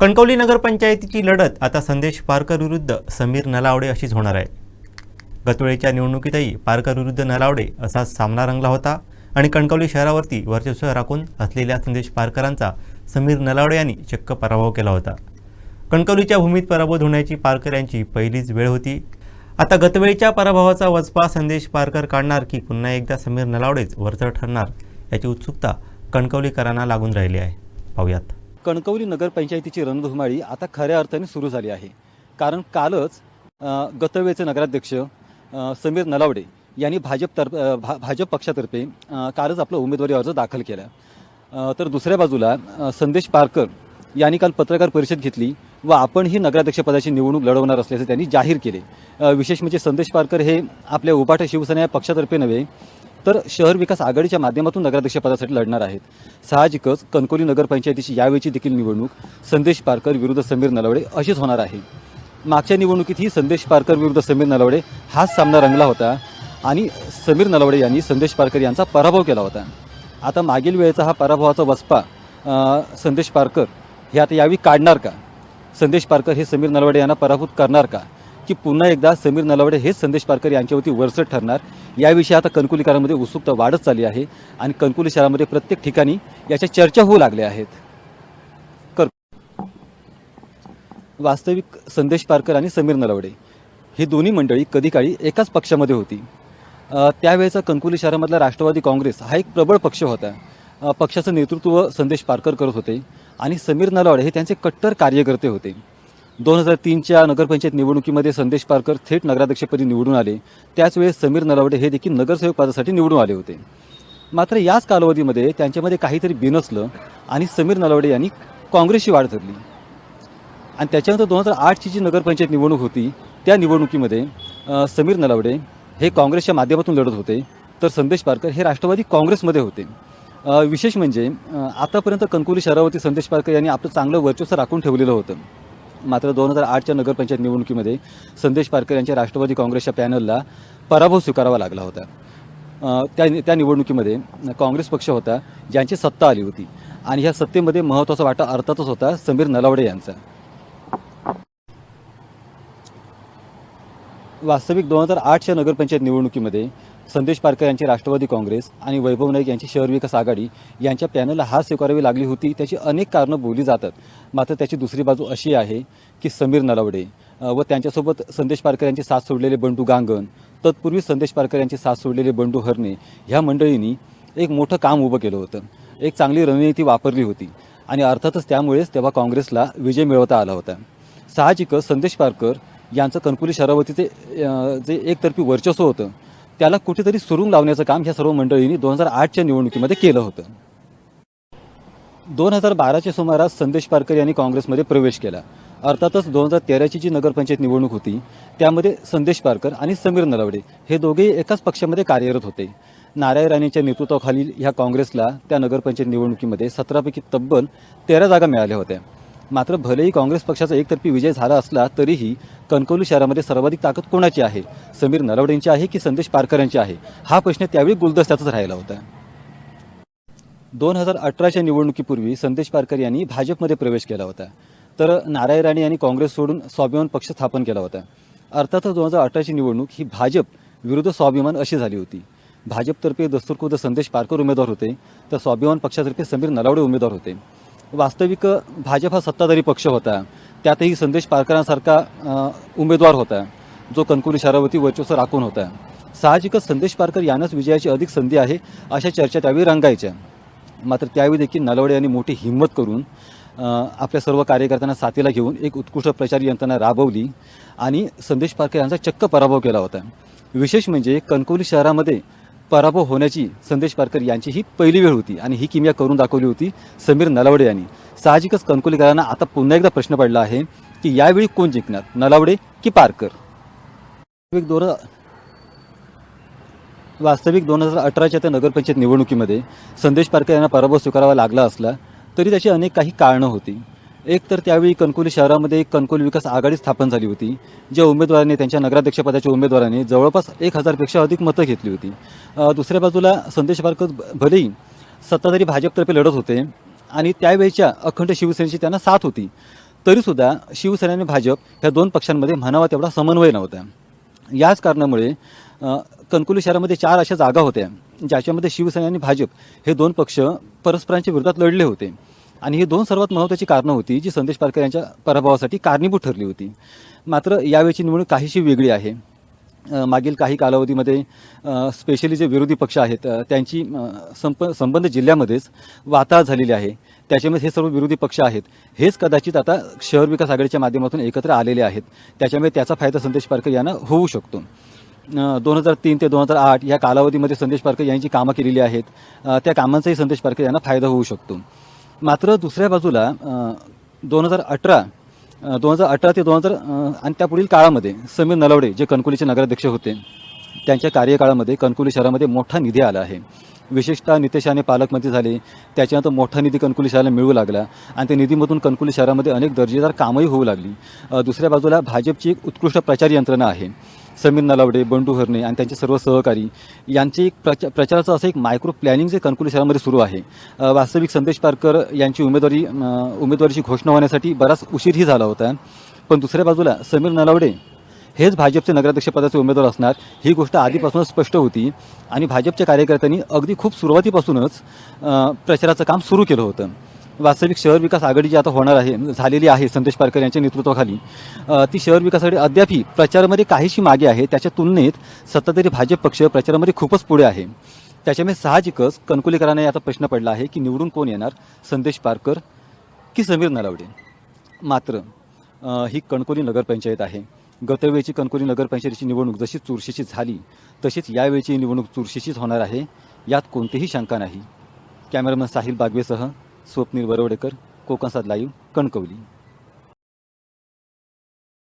कणकवली नगरपंचायतीची लढत आता संदेश पारकर विरुद्ध समीर नलावडे अशीच होणार आहे. गतवेळेच्या निवडणुकीतही पारकर विरुद्ध नलावडे असा सामना रंगला होता आणि कणकवली शहरावरती वर्चस्व राखून असलेल्या संदेश पारकरांचा समीर नलावडे यांनी चक्क पराभव केला होता. कणकवलीच्या भूमीत पराभूत होण्याची पारकर यांची पहिलीच वेळ होती. आता गतवेळीच्या पराभवाचा वचपा संदेश पारकर काढणार की पुन्हा एकदा समीर नलावडेच वरचढ ठरणार याची उत्सुकता कणकवलीकरांना लागून राहिली आहे. पाहूयात. कणकवली नगरपंचायतीची रणधुमाळी आता खऱ्या अर्थाने सुरू झाली आहे. कारण कालच गतवेचे नगराध्यक्ष समीर नलावडे यांनी भाजप तर्फ भा भाजप पक्षातर्फे कालच आपला उमेदवारी अर्ज दाखल केला. तर दुसऱ्या बाजूला संदेश पारकर यांनी काल पत्रकार परिषद घेतली व आपण ही नगराध्यक्षपदाची निवडणूक लढवणार असल्याचे त्यांनी जाहीर केले. विशेष म्हणजे संदेश पारकर हे आपल्या उभाटा शिवसेना या पक्षातर्फे नव्हे तर शहर विकास आघाडीच्या माध्यमातून नगराध्यक्षपदासाठी लढणार आहेत. साहजिकच कणकोली नगरपंचायतीची यावेळीची देखील निवडणूक संदेश पारकर विरुद्ध समीर नलवडे अशीच होणार आहे. मागच्या निवडणुकीतही संदेश पारकर विरुद्ध समीर नलवडे हाच सामना रंगला होता आणि समीर नलवडे यांनी संदेश पारकर यांचा पराभव केला होता. आता मागील वेळेचा हा पराभवाचा वचपा संदेश पारकर हे आता यावेळी काढणार का? संदेश पारकर हे समीर नलवडे यांना पराभूत करणार का? की पुन्हा एकदा समीर नलावडे हेच संदेश पारकर यांच्यावरती वरचढ ठरणार. याविषयी आता कणकुलीकरांमध्ये उत्सुकता वाढत चालली आहे आणि कणकुली शहरामध्ये प्रत्येक ठिकाणी याच्या चर्चा होऊ लागल्या आहेत. कर वास्तविक संदेश पारकर आणि समीर नलावडे ही दोन्ही मंडळी कधी काळी एकाच पक्षामध्ये होती. त्यावेळेचा कणकुली शहरामधला राष्ट्रवादी काँग्रेस हा एक प्रबळ पक्ष होता. पक्षाचं नेतृत्व संदेश पारकर करत होते आणि समीर नलावडे हे त्यांचे कट्टर कार्यकर्ते होते. दोन हजार तीनच्या नगरपंचायत निवडणुकीमध्ये संदेश पारकर थेट नगराध्यक्षपदी निवडून आले. त्याच वेळेस समीर नलावडे हे देखील नगरसेवक पदासाठी निवडून आले होते. मात्र याच कालावधीमध्ये त्यांच्यामध्ये काहीतरी बिनसलं आणि समीर नलावडे यांनी काँग्रेसची वाढ धरली. आणि त्याच्यानंतर दोन हजार आठची जी नगरपंचायत निवडणूक होती त्या निवडणुकीमध्ये समीर नलावडे हे काँग्रेसच्या माध्यमातून लढत होते. तर संदेश पारकर हे राष्ट्रवादी काँग्रेसमध्ये होते. विशेष म्हणजे आतापर्यंत कणकवली शहरावरती संदेश पारकर यांनी आपलं चांगलं वर्चस्व राखून ठेवलेलं होतं. मात्र दोन हजार आठच्या नगरपंचायत निवडणुकीमध्ये संदेश पारकर यांच्या राष्ट्रवादी काँग्रेसच्या पॅनलला पराभव स्वीकारावा लागला होता. त्या त्या निवडणुकीमध्ये काँग्रेस पक्ष होता ज्यांची सत्ता आली होती. आणि ह्या सत्तेमध्ये महत्त्वाचा वाटा अर्थातच होता समीर नलावडे यांचा. वास्तविक दोन हजार आठच्या नगरपंचायत निवडणुकीमध्ये संदेश पारकर यांची राष्ट्रवादी काँग्रेस आणि वैभव नाईक यांची शहर विकास आघाडी यांच्या पॅनलला हार स्वीकारावी लागली होती. त्याची अनेक कारणं बोलली जातात. मात्र त्याची दुसरी बाजू अशी आहे की समीर नलावडे व त्यांच्यासोबत संदेश पारकर यांची साथ सोडलेले बंडू गांगण तत्पूर्वी संदेश पारकर यांची साथ सोडलेले बंडू हरणे ह्या मंडळींनी एक मोठं काम उभं केलं होतं. एक चांगली रणनीती वापरली होती आणि अर्थातच त्यामुळेच तेव्हा काँग्रेसला विजय मिळवता आला होता. साहजिकच संदेश पारकर यांचं कणकुली शरावतीचे जे एकतर्फी वर्चस्व होतं त्याला कुठेतरी सुरुंग लावण्याचं काम ह्या सर्व मंडळींनी दोन हजार आठच्या निवडणुकीमध्ये केलं होतं. दोन हजार बाराच्या सुमारास संदेश पारकर यांनी काँग्रेसमध्ये प्रवेश केला. अर्थातच दोन हजार तेराची जी नगरपंचायत निवडणूक होती त्यामध्ये संदेश पारकर आणि समीर नलावडे हे दोघेही एकाच पक्षामध्ये कार्यरत होते. नारायण राणेच्या नेतृत्वाखालील ह्या काँग्रेसला त्या नगरपंचायत निवडणुकीमध्ये सतरापैकी तब्बल तेरा जागा मिळाल्या होत्या. मात्र भलेही काँग्रेस पक्षाचा एकतर्फी विजय झाला असला तरीही कणकवली शहरामध्ये सर्वाधिक ताकद कोणाची आहे? समीर नरवडेंची आहे की संदेश पारकरांची आहे? हा प्रश्न त्यावेळी गुलदस्त्याचाच राहिला होता. दोन हजार अठराच्या निवडणुकीपूर्वी संदेश पारकर यांनी भाजपमध्ये प्रवेश केला होता. तर नारायण राणे यांनी काँग्रेस सोडून स्वाभिमान पक्ष स्थापन केला होता. अर्थातच दोन हजार अठराची निवडणूक ही भाजप विरुद्ध स्वाभिमान अशी झाली होती. भाजपतर्फे दस्तूरखुद्द संदेश पारकर उमेदवार होते तर स्वाभिमान पक्षातर्फे समीर नलावडे उमेदवार होते. वास्तविक भाजप हा सत्ताधारी पक्ष होता. त्यातही संदेश पारकरांसारखा उमेदवार होता जो कणकुली शहरावरती वर्चस्व राखून होता. साहजिकच संदेश पारकर यांनाच विजयाची अधिक संधी आहे अशा चर्चा त्यावेळी रंगायच्या. मात्र त्यावेळी देखील नलवडे यांनी मोठी हिंमत करून आपल्या सर्व कार्यकर्त्यांना साथीला घेऊन एक उत्कृष्ट प्रचार यंत्रणा राबवली आणि संदेश पारकर यांचा चक्क पराभव केला होता. विशेष म्हणजे कणकवली शहरामध्ये पराभव होण्याची संदेश पारकर यांची ही पहिली वेळ होती आणि ही किमया करून दाखवली होती समीर नलावडे यांनी. साहजिकच कणकोलीकरांना आता पुन्हा एकदा प्रश्न पडला आहे की यावेळी कोण जिंकणार नलावडे की पारकर? वास्तविक दोन वास्तविक दोन हजार अठराच्या त्या नगरपंचायत निवडणुकीमध्ये संदेश पारकर यांना पराभव स्वीकारावा लागला असला तरी त्याची अनेक काही कारणं होती. एक तर त्यावेळी कणकोली शहरामध्ये एक कणकोली विकास आघाडी स्थापन झाली होती ज्या उमेदवारांनी त्यांच्या नगराध्यक्षपदाच्या उमेदवारांनी जवळपास एक हजारपेक्षा अधिक मतं घेतली होती. दुसऱ्या बाजूला संदेश पारकर भलेही सत्ताधारी भाजपतर्फे लढत होते आणि त्यावेळच्या अखंड शिवसेनेची त्यांना साथ होती तरीसुद्धा शिवसेना आणि भाजप ह्या दोन पक्षांमध्ये म्हणावा तेवढा समन्वय नव्हता. याच कारणामुळे कणकुली शहरामध्ये चार अशा जागा होत्या ज्याच्यामध्ये शिवसेना आणि भाजप हे दोन पक्ष परस्परांच्या विरोधात लढले होते. आणि ही दोन सर्वात महत्त्वाची कारणं होती जी संदेश पारकर यांच्या पराभवासाठी कारणीभूत ठरली होती. मात्र यावेळची निवडणूक काहीशी वेगळी आहे. मागील काही कालावधीमध्ये स्पेशली जे विरोधी पक्ष आहेत त्यांची संप संबंध जिल्ह्यामध्येच वाताळ झालेली आहे. त्याच्यामुळे हे सर्व विरोधी पक्ष आहेत. हेच कदाचित आता शहर विकास आघाडीच्या माध्यमातून एकत्र आलेले आहेत. त्याच्यामुळे त्याचा फायदा संदेश पारकर यांना होऊ शकतो. दोन हजार तीन ते दोन हजार आठ या कालावधीमध्ये संदेश पारकर यांची कामं केलेली आहेत. त्या कामांचाही संदेश पारकर यांना फायदा होऊ शकतो. मात्र दुसऱ्या बाजूला दोन हजार अठरा दोन हजार अठरा ते दोन हजार आणि त्यापुढील काळामध्ये समीर नलवडे जे कणकुलीचे नगराध्यक्ष होते त्यांच्या कार्यकाळामध्ये कणकुली शहरामध्ये मोठा निधी आला आहे. विशेषतः नितेश राणे पालकमंत्री झाले. त्याच्यानंतर मोठा निधी कणकुली शहराला मिळू लागला. आणि त्या निधीमधून कणकुली शहरामध्ये अनेक दर्जेदार कामंही होऊ लागली. दुसऱ्या बाजूला भाजपची एक उत्कृष्ट प्रचार यंत्रणा आहे. समीर नलावडे बंडू हरणे आणि त्यांचे सर्व सहकारी यांचे एक प्रचा प्रचाराचं असं एक मायक्रो प्लॅनिंग जे कणकुली शहरामध्ये सुरू आहे. वास्तविक संदेश पारकर यांची उमेदवारी उमेदवारीची घोषणा होण्यासाठी बराच उशीरही झाला होता. पण दुसऱ्या बाजूला समीर नलावडे हेच भाजपचे नगराध्यक्षपदाचे उमेदवार असणार ही गोष्ट आधीपासूनच स्पष्ट होती. आणि भाजपच्या कार्यकर्त्यांनी अगदी खूप सुरुवातीपासूनच प्रचाराचं काम सुरू केलं होतं. वास्तविक शहर विकास आघाडी जी आता होणार आहे झालेली आहे संदेश पारकर यांच्या नेतृत्वाखाली ती शहर विकासासाठी आघाडी अद्यापही प्रचारामध्ये काहीशी मागे आहे. त्याच्या तुलनेत सत्ताधारी भाजप पक्ष प्रचारामध्ये खूपच पुढे आहे. त्याच्यामुळे साहजिकच कणकुलीकरांना आता प्रश्न पडला आहे की निवडून कोण येणार? संदेश पारकर की समीर नलावडे मात्र ही कणकोली नगरपंचायत आहे. गतवेळची कणकोली नगरपंचायतीची निवडणूक जशी चुरशीची झाली तशीच यावेळची निवडणूक चुरशीचीच होणार आहे यात कोणतीही शंका नाही. कॅमेरामन साहिल बागवेसह स्वप्नील वरवडेकर कोकणसाद लाईव्ह कणकवली.